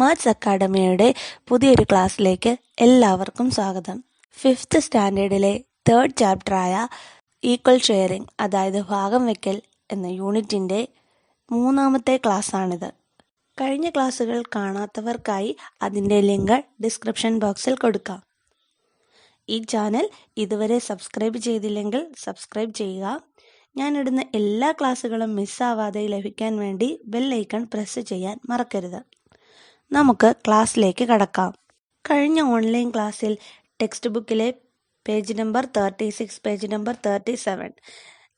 Maths അക്കാഡമിയുടെ പുതിയൊരു ക്ലാസ്സിലേക്ക് എല്ലാവർക്കും സ്വാഗതം. ഫിഫ്ത്ത് സ്റ്റാൻഡേർഡിലെ തേർഡ് ചാപ്റ്ററായ ഈക്വൽ ഷെയറിംഗ് അതായത് ഭാഗം വെക്കൽ എന്ന യൂണിറ്റിന്റെ മൂന്നാമത്തെ ക്ലാസ്സാണിത്. കഴിഞ്ഞ ക്ലാസ്സുകൾ കാണാത്തവർക്കായി അതിന്റെ ലിങ്ക് ഡിസ്ക്രിപ്ഷൻ ബോക്സിൽ കൊടുക്കാം. ഈ ചാനൽ ഇതുവരെ സബ്സ്ക്രൈബ് ചെയ്തില്ലെങ്കിൽ സബ്സ്ക്രൈബ് ചെയ്യുക. ഞാനിടുന്ന എല്ലാ ക്ലാസ്സുകളും മിസ്സാവാതെ ലഭിക്കാൻ വേണ്ടി ബെൽ ഐക്കൺ പ്രസ് ചെയ്യാൻ മറക്കരുത്. നമുക്ക് ക്ലാസ്സിലേക്ക് കടക്കാം. കഴിഞ്ഞ ഓൺലൈൻ ക്ലാസ്സിൽ ടെക്സ്റ്റ് ബുക്കിലെ page number thirty six page number thirty seven.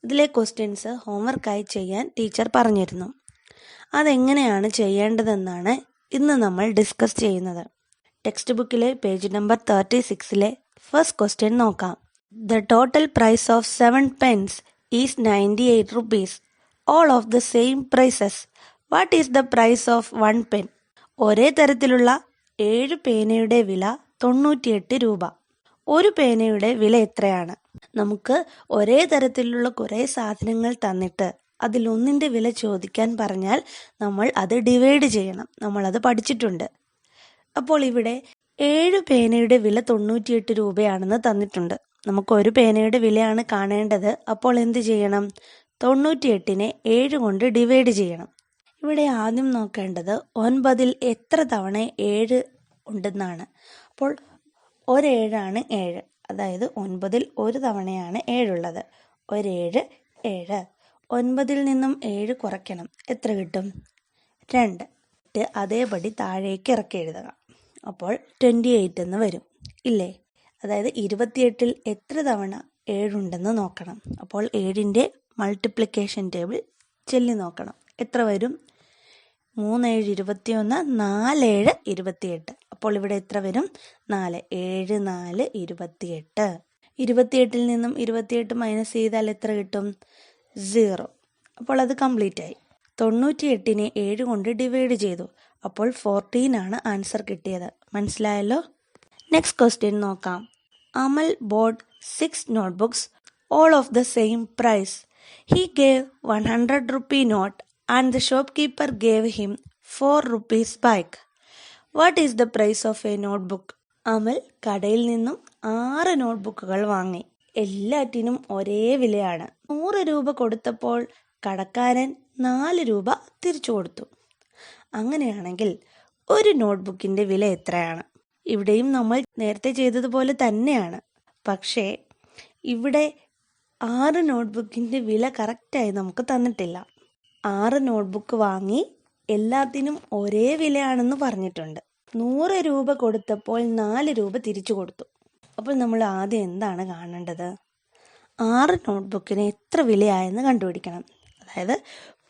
ഇതിലെ ക്വസ്റ്റ്യൻസ് ഹോംവർക്കായി ചെയ്യാൻ ടീച്ചർ പറഞ്ഞിരുന്നു. അതെങ്ങനെയാണ് ചെയ്യേണ്ടതെന്നാണ് ഇന്ന് നമ്മൾ ഡിസ്കസ് ചെയ്യുന്നത്. ടെക്സ്റ്റ് ബുക്കിലെ പേജ് നമ്പർ തേർട്ടി സിക്സിലെ ഫസ്റ്റ് ക്വസ്റ്റ്യൻ നോക്കാം. The total price of seven pens is ninety eight rupees. All of the same prices. What is the price of one pen? ഒരേ തരത്തിലുള്ള ഏഴ് പേനയുടെ വില തൊണ്ണൂറ്റിയെട്ട് രൂപ. ഒരു പേനയുടെ വില എത്രയാണ്? നമുക്ക് ഒരേ തരത്തിലുള്ള കുറേ സാധനങ്ങൾ തന്നിട്ട് അതിലൊന്നിന്റെ വില ചോദിക്കാൻ പറഞ്ഞാൽ നമ്മൾ അത് ഡിവൈഡ് ചെയ്യണം. നമ്മൾ അത് പഠിച്ചിട്ടുണ്ട്. അപ്പോൾ ഇവിടെ ഏഴ് പേനയുടെ വില തൊണ്ണൂറ്റിയെട്ട് രൂപയാണെന്ന് തന്നിട്ടുണ്ട്. നമുക്ക് ഒരു പേനയുടെ വിലയാണ് കാണേണ്ടത്. അപ്പോൾ എന്ത് ചെയ്യണം? തൊണ്ണൂറ്റിയെട്ടിനെ ഏഴ് കൊണ്ട് ഡിവൈഡ് ചെയ്യണം. ഇവിടെ ആദ്യം നോക്കേണ്ടത് ഒൻപതിൽ എത്ര തവണ ഏഴ് ഉണ്ടെന്നാണ്. അപ്പോൾ ഒരേഴാണ് ഏഴ്. അതായത് ഒൻപതിൽ ഒരു തവണയാണ് ഏഴുള്ളത്. ഒരേഴ് ഏഴ്. ഒൻപതിൽ നിന്നും ഏഴ് കുറയ്ക്കണം. എത്ര കിട്ടും? രണ്ട്. അതേപടി താഴേക്ക് ഇറക്കി എഴുതുക അപ്പോൾ ട്വന്റി എയ്റ്റ് എന്ന് വരും. ഇല്ലേ? അതായത് ഇരുപത്തിയെട്ടിൽ എത്ര തവണ ഏഴുണ്ടെന്ന് നോക്കണം. അപ്പോൾ ഏഴിന്റെ മൾട്ടിപ്ലിക്കേഷൻ ടേബിൾ ചെല്ലി നോക്കണം. എത്ര വരും? മൂന്നേഴ് ഇരുപത്തിയൊന്ന് നാലേഴ് ഇരുപത്തിയെട്ട്. അപ്പോൾ ഇവിടെ എത്ര വരും? നാല് ഏഴ് നാല് ഇരുപത്തിയെട്ട്. ഇരുപത്തിയെട്ടിൽ നിന്നും ഇരുപത്തിയെട്ട് മൈനസ് ചെയ്താൽ എത്ര കിട്ടും? സീറോ. അപ്പോൾ അത് കംപ്ലീറ്റ് ആയി തൊണ്ണൂറ്റി എട്ടിനെ ഏഴ് കൊണ്ട് ഡിവൈഡ് ചെയ്തു. അപ്പോൾ ഫോർട്ടീൻ ആണ് ആൻസർ കിട്ടിയത്. മനസ്സിലായല്ലോ? നെക്സ്റ്റ് ക്വസ്റ്റ്യൻ നോക്കാം. Amal bought six notebooks all of the same price. He gave one hundred rupee note. The shopkeeper gave him four rupees back what is the price of a notebook Amal കടയിൽ നിന്നും ആറ് നോട്ട്ബുക്കുകൾ വാങ്ങി. എല്ലാറ്റിനും ഒരേ വിലയാണ്. നൂറ് രൂപ കൊടുത്തപ്പോൾ കടക്കാരൻ നാല് രൂപ തിരിച്ചു കൊടുത്തു. അങ്ങനെയാണെങ്കിൽ ഒരു നോട്ട്ബുക്കിന്റെ വില എത്രയാണ്? ഇവിടെയും നമ്മൾ നേരത്തെ ചെയ്തതുപോലെ തന്നെയാണ്. പക്ഷേ ഇവിടെ ആറ് നോട്ട്ബുക്കിന്റെ വില കറക്റ്റായി നമുക്ക് തന്നിട്ടില്ല. ആറ് നോട്ട്ബുക്ക് വാങ്ങി എല്ലാത്തിനും ഒരേ വിലയാണെന്ന് പറഞ്ഞിട്ടുണ്ട്. നൂറ് രൂപ കൊടുത്തപ്പോൾ നാല് രൂപ തിരിച്ചു കൊടുത്തു. അപ്പോൾ നമ്മൾ ആദ്യം എന്താണ് കാണേണ്ടത്? ആറ് നോട്ട്ബുക്കിന് എത്ര വിലയായെന്ന് കണ്ടുപിടിക്കണം. അതായത്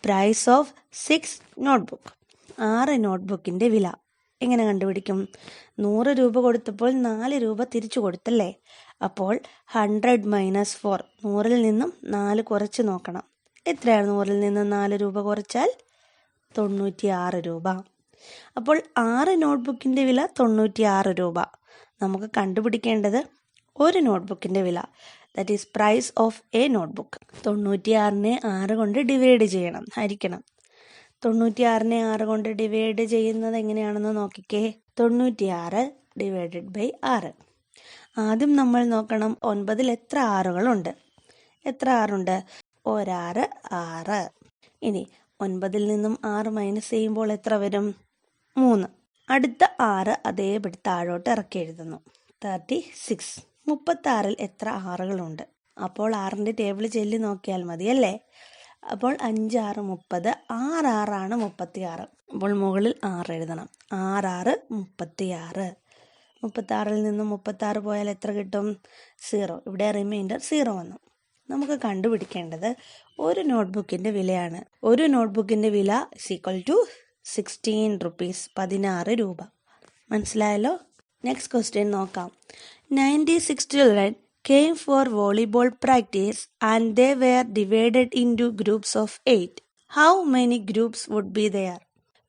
പ്രൈസ് ഓഫ് സിക്സ് നോട്ട്ബുക്ക്. ആറ് നോട്ട്ബുക്കിന്റെ വില എങ്ങനെ കണ്ടുപിടിക്കും? നൂറ് രൂപ കൊടുത്തപ്പോൾ നാല് രൂപ തിരിച്ചു കൊടുത്തല്ലേ? അപ്പോൾ ഹൺഡ്രഡ് മൈനസ് ഫോർ നൂറിൽ നിന്നും നാല് കുറച്ച് നോക്കണം. എത്രയാണ് നൂറിൽ നിന്ന് നാല് രൂപ കുറച്ചാൽ തൊണ്ണൂറ്റി ആറ് രൂപ. അപ്പോൾ ആറ് നോട്ട്ബുക്കിന്റെ വില തൊണ്ണൂറ്റി ആറ് രൂപ. നമുക്ക് കണ്ടുപിടിക്കേണ്ടത് ഒരു നോട്ട്ബുക്കിന്റെ വില. That is price of a notebook തൊണ്ണൂറ്റി ആറിനെ ആറ് കൊണ്ട് ഡിവൈഡ് ചെയ്യണം. ഹരിക്കണം. തൊണ്ണൂറ്റി ആറിനെ ആറ് കൊണ്ട് ഡിവൈഡ് ചെയ്യുന്നത് എങ്ങനെയാണെന്ന് നോക്കിക്കേ. തൊണ്ണൂറ്റി ആറ് ഡിവൈഡഡ് ബൈ ആറ്. ആദ്യം നമ്മൾ നോക്കണം ഒൻപതിൽ എത്ര ആറുകളുണ്ട്. എത്ര ആറുണ്ട്? ഒരാറ് ആറ്. ഇനി ഒൻപതിൽ നിന്നും ആറ് മൈനസ് ചെയ്യുമ്പോൾ എത്ര വരും? മൂന്ന്. അടുത്ത ആറ് അതേപടി താഴോട്ട് ഇറക്കി എഴുതുന്നു. Thirty six. മുപ്പത്താറിൽ എത്ര ആറുകളുണ്ട്? അപ്പോൾ ആറിന്റെ ടേബിൾ ചെല്ലി നോക്കിയാൽ മതി അല്ലേ അപ്പോൾ അഞ്ചാറ് മുപ്പത്. ആറാറാണ് മുപ്പത്തിയാറ്. അപ്പോൾ മുകളിൽ ആറ് എഴുതണം. ആറാറ് മുപ്പത്തി മുപ്പത്താറിൽ നിന്നും മുപ്പത്താറ് പോയാൽ എത്ര കിട്ടും? സീറോ. ഇവിടെ റിമൈൻഡർ സീറോ വന്നു. നമുക്ക് കണ്ടുപിടിക്കേണ്ടത് ഒരു നോട്ട്ബുക്കിന്റെ വിലയാണ്. ഒരു നോട്ട്ബുക്കിന്റെ വില ഈക്വൽ ടു സിക്സ്റ്റീൻ റുപ്പീസ് പതിനാറ് രൂപ. മനസ്സിലായല്ലോ? നെക്സ്റ്റ് ക്വസ്റ്റ്യൻ നോക്കാം. Ninety six children came for volleyball practice and they were divided in two groups of eight how many groups would be there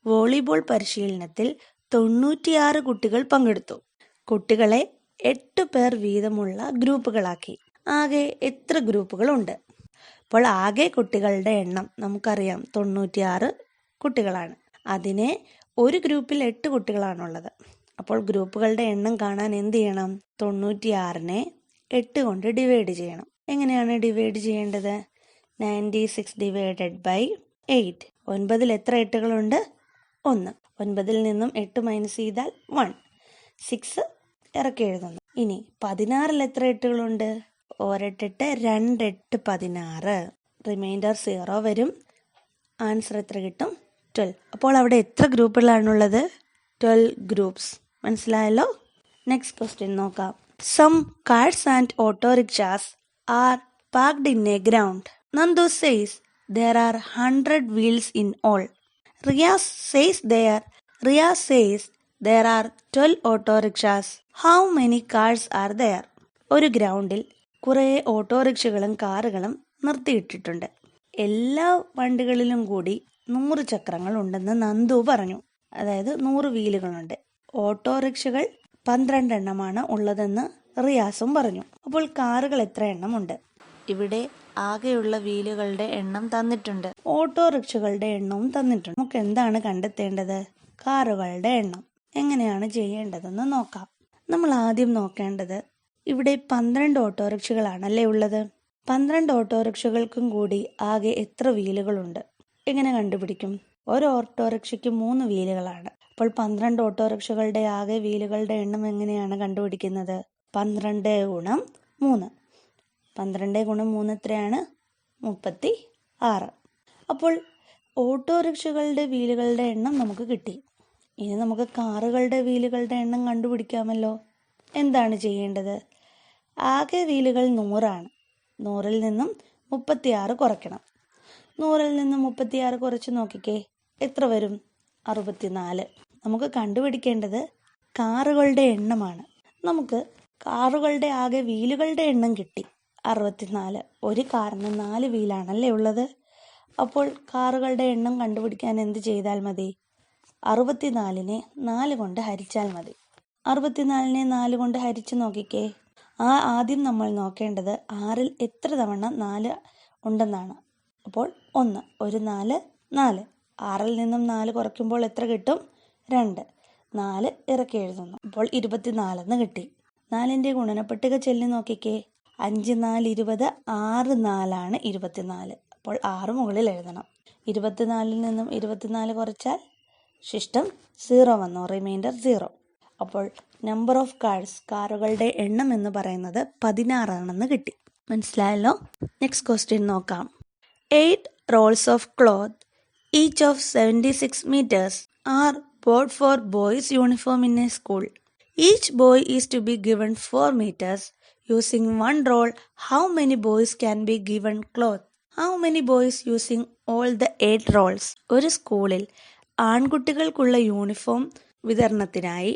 volleyball പരിശീലനത്തിൽ തൊണ്ണൂറ്റിയാറ് കുട്ടികൾ പങ്കെടുത്തു. കുട്ടികളെ എട്ട് പേർ വീതമുള്ള ഗ്രൂപ്പുകളാക്കി. ആകെ എത്ര ഗ്രൂപ്പുകളുണ്ട്? അപ്പോൾ ആകെ കുട്ടികളുടെ എണ്ണം നമുക്കറിയാം തൊണ്ണൂറ്റിയാറ് കുട്ടികളാണ്. അതിനെ ഒരു ഗ്രൂപ്പിൽ എട്ട് കുട്ടികളാണുള്ളത്. അപ്പോൾ ഗ്രൂപ്പുകളുടെ എണ്ണം കാണാൻ എന്ത് ചെയ്യണം? തൊണ്ണൂറ്റിയാറിനെ എട്ട് കൊണ്ട് ഡിവൈഡ് ചെയ്യണം. എങ്ങനെയാണ് ഡിവൈഡ് ചെയ്യേണ്ടത്? Ninety six divided by eight ഒൻപതിൽ എത്ര എട്ടുകളുണ്ട്? ഒന്ന്. ഒൻപതിൽ നിന്നും എട്ട് മൈനസ് ചെയ്താൽ വൺ സിക്സ് ഇറക്കി എഴുതുന്നു. ഇനി പതിനാറിൽ എത്ര എട്ടുകളുണ്ട്? ഒരെട്ടെട്ട് രണ്ടെട്ട് പതിനാറ്. റിമൈൻഡർ സീറോ വരും. ആൻസർ എത്ര കിട്ടും? ട്വൽവ് അപ്പോൾ അവിടെ എത്ര ഗ്രൂപ്പുകളാണുള്ളത് ട്വൽവ് ഗ്രൂപ്പ്സ് മനസ്സിലായല്ലോ? നെക്സ്റ്റ് ക്വസ്റ്റ്യൻ നോക്കാം. Some cars and autorickshaws are parked in a ground Nandu says there are hundred wheels in all Riyas says there Riyas says there are twelve autorickshaws how many cars are there ഒരു ഗ്രൗണ്ടിൽ കുറേ ഓട്ടോറിക്ഷകളും കാറുകളും നിർത്തിയിട്ടിട്ടുണ്ട്. എല്ലാ വണ്ടികളിലും കൂടി നൂറ് ചക്രങ്ങൾ ഉണ്ടെന്ന് നന്ദു പറഞ്ഞു. അതായത് നൂറ് വീലുകളുണ്ട്. ഓട്ടോറിക്ഷകൾ പന്ത്രണ്ട് എണ്ണമാണ് ഉള്ളതെന്ന് റിയാസും പറഞ്ഞു. അപ്പോൾ കാറുകൾ എത്ര എണ്ണമുണ്ട്? ഇവിടെ ആകെയുള്ള വീലുകളുടെ എണ്ണം തന്നിട്ടുണ്ട്. ഓട്ടോറിക്ഷകളുടെ എണ്ണവും തന്നിട്ടുണ്ട്. നമുക്ക് എന്താണ് കണ്ടെത്തേണ്ടത്? കാറുകളുടെ എണ്ണം. എങ്ങനെയാണ് ചെയ്യേണ്ടതെന്ന് നോക്കാം. നമ്മൾ ആദ്യം നോക്കേണ്ടത് ഇവിടെ പന്ത്രണ്ട് ഓട്ടോറിക്ഷകളാണല്ലേ ഉള്ളത്? പന്ത്രണ്ട് ഓട്ടോറിക്ഷകൾക്കും കൂടി ആകെ എത്ര വീലുകളുണ്ട്? എങ്ങനെ കണ്ടുപിടിക്കും? ഒരു ഓട്ടോറിക്ഷയ്ക്ക് മൂന്ന് വീലുകളാണ്. അപ്പോൾ പന്ത്രണ്ട് ഓട്ടോറിക്ഷകളുടെ ആകെ വീലുകളുടെ എണ്ണം എങ്ങനെയാണ് കണ്ടുപിടിക്കുന്നത്? പന്ത്രണ്ട് ഗുണം മൂന്ന്. പന്ത്രണ്ട് ഗുണം മൂന്ന് എത്രയാണ്? മുപ്പത്തി ആറ്. അപ്പോൾ ഓട്ടോറിക്ഷകളുടെ വീലുകളുടെ എണ്ണം നമുക്ക് കിട്ടി. ഇനി നമുക്ക് കാറുകളുടെ വീലുകളുടെ എണ്ണം കണ്ടുപിടിക്കാമല്ലോ. എന്താണ് ചെയ്യേണ്ടത്? ആകെ വീലുകൾ നൂറാണ്. നൂറിൽ നിന്നും മുപ്പത്തിയാറ് കുറയ്ക്കണം. നൂറിൽ നിന്നും മുപ്പത്തിയാറ് കുറച്ച് നോക്കിക്കേ. എത്ര വരും? അറുപത്തിനാല്. നമുക്ക് കണ്ടുപിടിക്കേണ്ടത് കാറുകളുടെ എണ്ണമാണ്. നമുക്ക് കാറുകളുടെ ആകെ വീലുകളുടെ എണ്ണം കിട്ടി. അറുപത്തിനാല്. ഒരു കാറിന് നാല് വീലാണല്ലേ ഉള്ളത്? അപ്പോൾ കാറുകളുടെ എണ്ണം കണ്ടുപിടിക്കാൻ എന്ത് ചെയ്താൽ മതി? അറുപത്തിനാലിനെ നാല് കൊണ്ട് ഹരിച്ചാൽ മതി. അറുപത്തിനാലിനെ നാല് കൊണ്ട് ഹരിച്ച് നോക്കിക്കേ. ആ ആദ്യം നമ്മൾ നോക്കേണ്ടത് ആറിൽ എത്ര തവണ നാല് ഉണ്ടെന്നാണ്. അപ്പോൾ ഒന്ന് ഒരു നാല് നാല്. ആറിൽ നിന്നും നാല് കുറയ്ക്കുമ്പോൾ എത്ര കിട്ടും? രണ്ട്. നാല് ഇറക്കി എഴുതുന്നു. അപ്പോൾ ഇരുപത്തിനാലെന്ന് കിട്ടി. നാലിന്റെ ഗുണനപ്പട്ടിക ചെല്ലി നോക്കിക്കേ. അഞ്ച് നാല് ഇരുപത് ആറ് നാലാണ് ഇരുപത്തിനാല്. അപ്പോൾ ആറ് മുകളിൽ എഴുതണം. ഇരുപത്തിനാലിൽ നിന്നും ഇരുപത്തിനാല് കുറച്ചാൽ ശിഷ്ടം സീറോ വന്നു. Remainder zero. അപ്പോൾ നമ്പർ ഓഫ് കാർസ് കാറുകളുടെ എണ്ണം എന്ന് പറയുന്നത് പതിനാറാണെന്ന് കിട്ടി. മനസ്സിലായല്ലോ? നെക്സ്റ്റ് ക്വസ്റ്റ്യൻ നോക്കാം. Eight rolls of cloth each of seventy six metres are bought for boys uniform in a school each boy is to be given four metres using one roll how many boys can be given cloth how many boys using all the eight rolls ഒരു സ്കൂളിൽ ആൺകുട്ടികൾക്കുള്ള uniform വിതരണത്തിനായി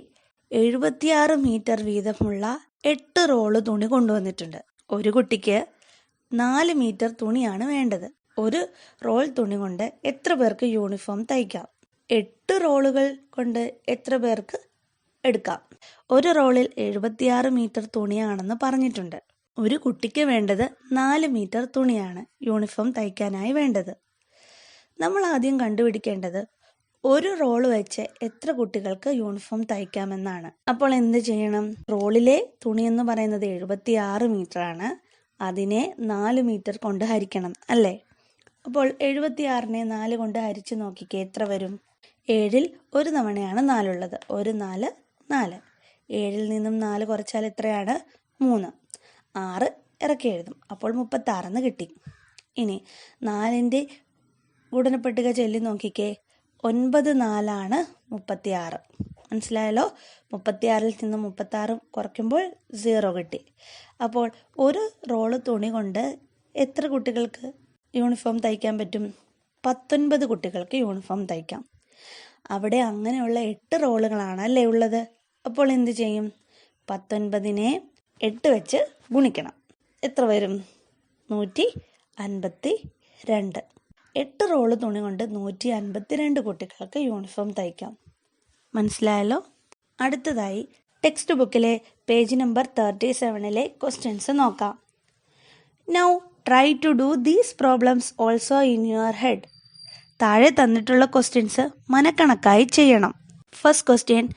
എഴുപത്തിയാറ് metre വീതമുള്ള എട്ട് role തുണി കൊണ്ടുവന്നിട്ടുണ്ട്. ഒരു കുട്ടിക്ക് നാല് മീറ്റർ തുണിയാണ് വേണ്ടത്. ഒരു റോൾ തുണി കൊണ്ട് എത്ര പേർക്ക് യൂണിഫോം തയ്ക്കാം? എട്ട് റോളുകൾ കൊണ്ട് എത്ര പേർക്ക് എടുക്കാം? ഒരു റോളിൽ എഴുപത്തിയാറ് മീറ്റർ തുണിയാണെന്ന് പറഞ്ഞിട്ടുണ്ട്. ഒരു കുട്ടിക്ക് വേണ്ടത് നാല് മീറ്റർ തുണിയാണ് യൂണിഫോം തയ്ക്കാനായി വേണ്ടത്. നമ്മൾ ആദ്യം കണ്ടുപിടിക്കേണ്ടത് ഒരു റോൾ വെച്ച് എത്ര കുട്ടികൾക്ക് യൂണിഫോം തയ്ക്കാമെന്നാണ്. അപ്പോൾ എന്ത് ചെയ്യണം? റോളിലെ തുണി എന്ന് പറയുന്നത് എഴുപത്തി ആറ് മീറ്റർ ആണ് അതിനെ നാല് മീറ്റർ കൊണ്ട് ഹരിക്കണം അല്ലേ? അപ്പോൾ എഴുപത്തി ആറിനെ നാല് കൊണ്ട് ഹരിച്ചു നോക്കിക്കേ എത്ര വരും? ഏഴിൽ ഒരു തവണയാണ് നാലുള്ളത്. ഒരു നാല് നാല്. ഏഴിൽ നിന്നും നാല് കുറച്ചാൽ എത്രയാണ്? മൂന്ന്. ആറ് ഇറക്കി എഴുതും. അപ്പോൾ മുപ്പത്താറെന്ന് കിട്ടി. ഇനി നാലിന്റെ ഗുണനപ്പട്ടിക ചൊല്ലി നോക്കിക്കേ. ഒൻപത് നാലാണ് മുപ്പത്തിയാറ്. മനസ്സിലായല്ലോ? മുപ്പത്തിയാറിൽ നിന്ന് മുപ്പത്താറ് കുറയ്ക്കുമ്പോൾ സീറോ കിട്ടി. അപ്പോൾ ഒരു റോൾ തുണി കൊണ്ട് എത്ര കുട്ടികൾക്ക് യൂണിഫോം തയ്ക്കാൻ പറ്റും? പത്തൊൻപത് കുട്ടികൾക്ക് യൂണിഫോം തയ്ക്കാം. അവിടെ അങ്ങനെയുള്ള എട്ട് റോളുകളാണ് അല്ലേ ഉള്ളത്? അപ്പോൾ എന്ത് ചെയ്യും? പത്തൊൻപതിനെ എട്ട് വെച്ച് ഗുണിക്കണം. എത്ര വരും? നൂറ്റി അൻപത്തി രണ്ട്. എട്ട് റോൾ തുണി കൊണ്ട് നൂറ്റി അൻപത്തി രണ്ട് കുട്ടികൾക്ക് യൂണിഫോം തയ്ക്കാം. മനസ്സിലായല്ലോ? അടുത്തതായി ടെക്സ്റ്റ് ബുക്കിലെ പേജ് നമ്പർ തേർട്ടി സെവനിലെ ക്വസ്റ്റ്യൻസ് നോക്കാം. Now try to do these problems also in your head താഴെ തന്നിട്ടുള്ള ക്വസ്റ്റ്യൻസ് മനക്കണക്കായി ചെയ്യണം. First question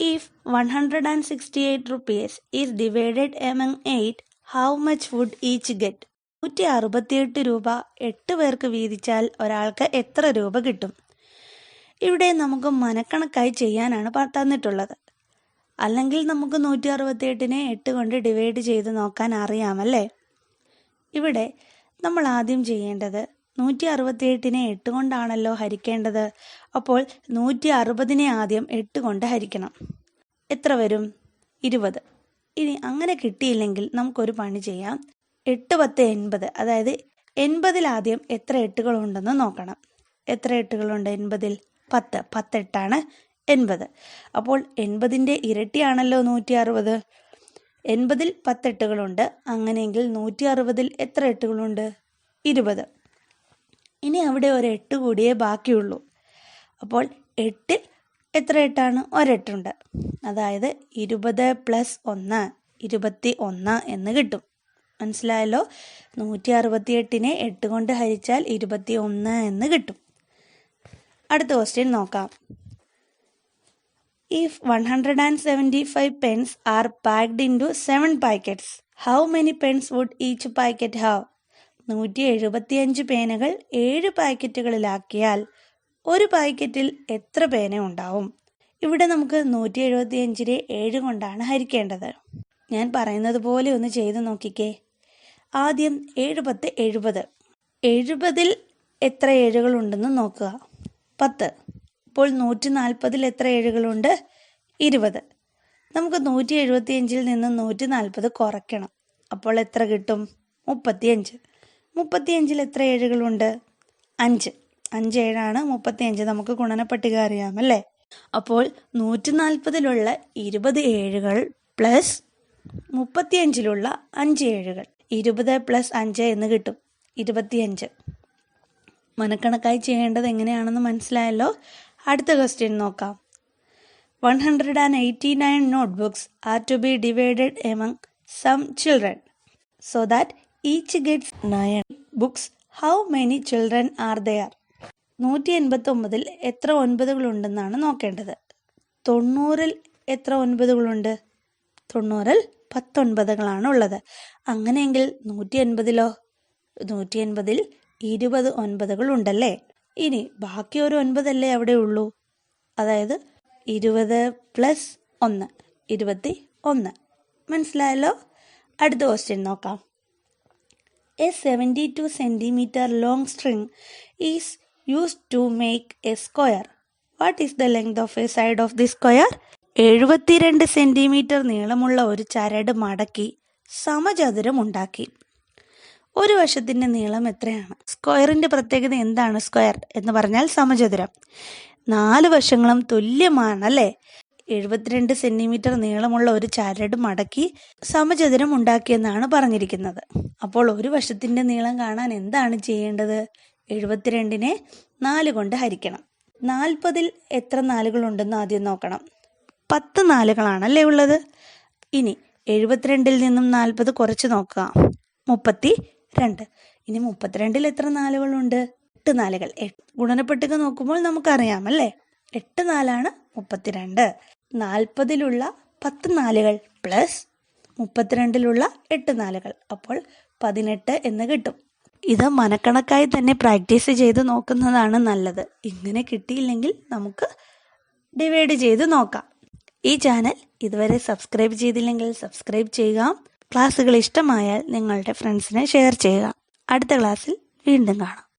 if one hundred and sixty eight rupees is divided among eight how much would each get നൂറ്റി അറുപത്തിയെട്ട് രൂപ എട്ട് പേർക്ക് വീതിച്ചാൽ ഒരാൾക്ക് എത്ര രൂപ കിട്ടും? ഇവിടെ നമുക്ക് മനക്കണക്കായി ചെയ്യാനാണ് തന്നിട്ടുള്ളത്. അല്ലെങ്കിൽ നമുക്ക് നൂറ്റി അറുപത്തിയെട്ടിനെ എട്ട് കൊണ്ട് ഡിവൈഡ് ചെയ്ത് നോക്കാൻ അറിയാമല്ലേ? ഇവിടെ നമ്മൾ ആദ്യം ചെയ്യേണ്ടത് നൂറ്റി അറുപത്തിയെട്ടിനെ എട്ട് കൊണ്ടാണല്ലോ ഹരിക്കേണ്ടത്. അപ്പോൾ നൂറ്റി അറുപതിനെ ആദ്യം എട്ട് കൊണ്ട് ഹരിക്കണം. എത്ര വരും? ഇരുപത്. ഇനി അങ്ങനെ കിട്ടിയില്ലെങ്കിൽ നമുക്കൊരു പണി ചെയ്യാം. എട്ട് പത്ത് എൺപത്. അതായത് എൺപതിൽ ആദ്യം എത്ര എട്ടുകളുണ്ടെന്ന് നോക്കണം. എത്ര എട്ടുകളുണ്ട്? എൺപതിൽ പത്ത്. പത്തെട്ടാണ് എൺപത്. അപ്പോൾ എൺപതിന്റെ ഇരട്ടിയാണല്ലോ നൂറ്റി അറുപത് എൺപതിൽ പത്തെട്ടുകളുണ്ട് അങ്ങനെയെങ്കിൽ നൂറ്റി അറുപതിൽ എത്ര എട്ടുകളുണ്ട്? ഇരുപത്. ഇനി അവിടെ ഒരു എട്ട് കൂടിയേ ബാക്കിയുള്ളൂ. അപ്പോൾ എട്ടിൽ എത്ര എട്ടാണ്? ഒരെട്ടുണ്ട്. അതായത് ഇരുപത് പ്ലസ് ഒന്ന് ഇരുപത്തി ഒന്ന് എന്ന് കിട്ടും. മനസ്സിലായല്ലോ? നൂറ്റി അറുപത്തി എട്ടിനെ എട്ട് കൊണ്ട് ഹരിച്ചാൽ ഇരുപത്തി ഒന്ന് എന്ന് കിട്ടും. അടുത്ത ക്വസ്റ്റ്യൻ നോക്കാം. If one hundred and seventy five 175 pens are packed into 7 packets, how many pens would each packet have? നൂറ്റി എഴുപത്തിയഞ്ച് പേനകൾ ഏഴ് പാക്കറ്റുകളിലാക്കിയാൽ ഒരു പാക്കറ്റിൽ എത്ര പേന ഉണ്ടാവും? ഇവിടെ നമുക്ക് നൂറ്റി എഴുപത്തിയഞ്ചിനെ ഏഴ് കൊണ്ടാണ് ഹരിക്കേണ്ടത്. ഞാൻ പറയുന്നത് പോലെ ഒന്ന് ചെയ്തു നോക്കിക്കേ. ആദ്യം ഏഴ് പത്ത് എഴുപത്. എഴുപതിൽ എത്ര ഏഴുകളുണ്ടെന്ന് നോക്കുക. പത്ത്. ഇപ്പോൾ നൂറ്റി നാൽപ്പതിൽ എത്ര ഏഴുകളുണ്ട്? ഇരുപത്. നമുക്ക് നൂറ്റി എഴുപത്തിയഞ്ചിൽ നിന്ന് നൂറ്റി നാൽപ്പത് കുറയ്ക്കണം. അപ്പോൾ എത്ര കിട്ടും? മുപ്പത്തിയഞ്ച്. മുപ്പത്തിയഞ്ചിൽ എത്ര ഏഴുകളുണ്ട്? അഞ്ച്. അഞ്ച് ഏഴാണ്. മുപ്പത്തിയഞ്ച് നമുക്ക് ഗുണനപ്പട്ടിക അറിയാമല്ലേ? അപ്പോൾ നൂറ്റി നാൽപ്പതിലുള്ള ഇരുപത് ഏഴുകൾ പ്ലസ് മുപ്പത്തിയഞ്ചിലുള്ള അഞ്ച് ഏഴുകൾ. ഇരുപത് പ്ലസ് അഞ്ച് എന്ന് കിട്ടും. ഇരുപത്തിയഞ്ച്. മനക്കണക്കായി ചെയ്യേണ്ടത് എങ്ങനെയാണെന്ന് മനസ്സിലായല്ലോ? അടുത്ത ക്വസ്റ്റ്യൻ നോക്കാം. One hundred and eighty nine notebooks are to be divided among some children so that each gets nine books how many children are there നൂറ്റി എൺപത്തി എത്ര ഒൻപതുകളുണ്ടെന്നാണ് നോക്കേണ്ടത്. തൊണ്ണൂറിൽ എത്ര ഒൻപതുകളുണ്ട്? തൊണ്ണൂറിൽ പത്തൊൻപതുകളാണ് ഉള്ളത് അങ്ങനെയെങ്കിൽ നൂറ്റി എൺപതിലോ നൂറ്റി എൺപതിൽ ഇരുപത് ഒൻപതുകൾ ഉണ്ടല്ലേ ഇനി ബാക്കി ഒരു ഒൻപതല്ലേ അവിടെ ഉള്ളൂ? അതായത് ഇരുപത് പ്ലസ് ഒന്ന് ഇരുപത്തി ഒന്ന്. മനസ്സിലായല്ലോ? അടുത്ത ക്വസ്റ്റ്യൻ നോക്കാം. A seventy two centimetre long string is use to make a square what is the length of a side of the square എഴുപത്തിരണ്ട് സെന്റിമീറ്റർ നീളമുള്ള ഒരു ചരട് മടക്കി സമചതുരം ഉണ്ടാക്കി. ഒരു വശത്തിന്റെ നീളം എത്രയാണ്? സ്ക്വയറിന്റെ പ്രത്യേകത എന്താണ് സ്ക്വയർ എന്ന് പറഞ്ഞാൽ സമചതുരം. നാല് വശങ്ങളും തുല്യമാണ് അല്ലേ എഴുപത്തിരണ്ട് സെന്റിമീറ്റർ നീളമുള്ള ഒരു ചരട് മടക്കി സമചതുരം ഉണ്ടാക്കിയെന്നാണ് പറഞ്ഞിരിക്കുന്നത്. അപ്പോൾ ഒരു വശത്തിന്റെ നീളം കാണാൻ എന്താണ് ചെയ്യേണ്ടത്? എഴുപത്തിരണ്ടിനെ നാല് കൊണ്ട് ഹരിക്കണം. നാൽപ്പതിൽ എത്ര നാലുകളുണ്ടെന്ന് ആദ്യം നോക്കണം. പത്ത് നാലുകളാണല്ലേ ഉള്ളത്? ഇനി എഴുപത്തിരണ്ടിൽ നിന്നും നാൽപ്പത് കുറച്ച് നോക്കുക. മുപ്പത്തി രണ്ട് ഇനി മുപ്പത്തിരണ്ടിൽ എത്ര നാലുകളുണ്ട്? എട്ട് നാലുകൾ. ഗുണനപ്പെട്ടുക നോക്കുമ്പോൾ നമുക്കറിയാം അല്ലേ എട്ട് നാലാണ് മുപ്പത്തിരണ്ട്. നാൽപ്പതിലുള്ള പത്ത് നാലുകൾ പ്ലസ് മുപ്പത്തിരണ്ടിലുള്ള എട്ട് നാലുകൾ. അപ്പോൾ പതിനെട്ട് എന്ന് കിട്ടും. ഇത് മനക്കണക്കായി തന്നെ പ്രാക്ടീസ് ചെയ്ത് നോക്കുന്നതാണ് നല്ലത്. ഇങ്ങനെ കിട്ടിയില്ലെങ്കിൽ നമുക്ക് ഡിവൈഡ് ചെയ്ത് നോക്കാം. ഈ ചാനൽ ഇതുവരെ സബ്സ്ക്രൈബ് ചെയ്തില്ലെങ്കിൽ സബ്സ്ക്രൈബ് ചെയ്യുക. ക്ലാസ്സുകൾ ഇഷ്ടമായാൽ നിങ്ങളുടെ ഫ്രണ്ട്സിനെ ഷെയർ ചെയ്യുക. അടുത്ത ക്ലാസ്സിൽ വീണ്ടും കാണാം.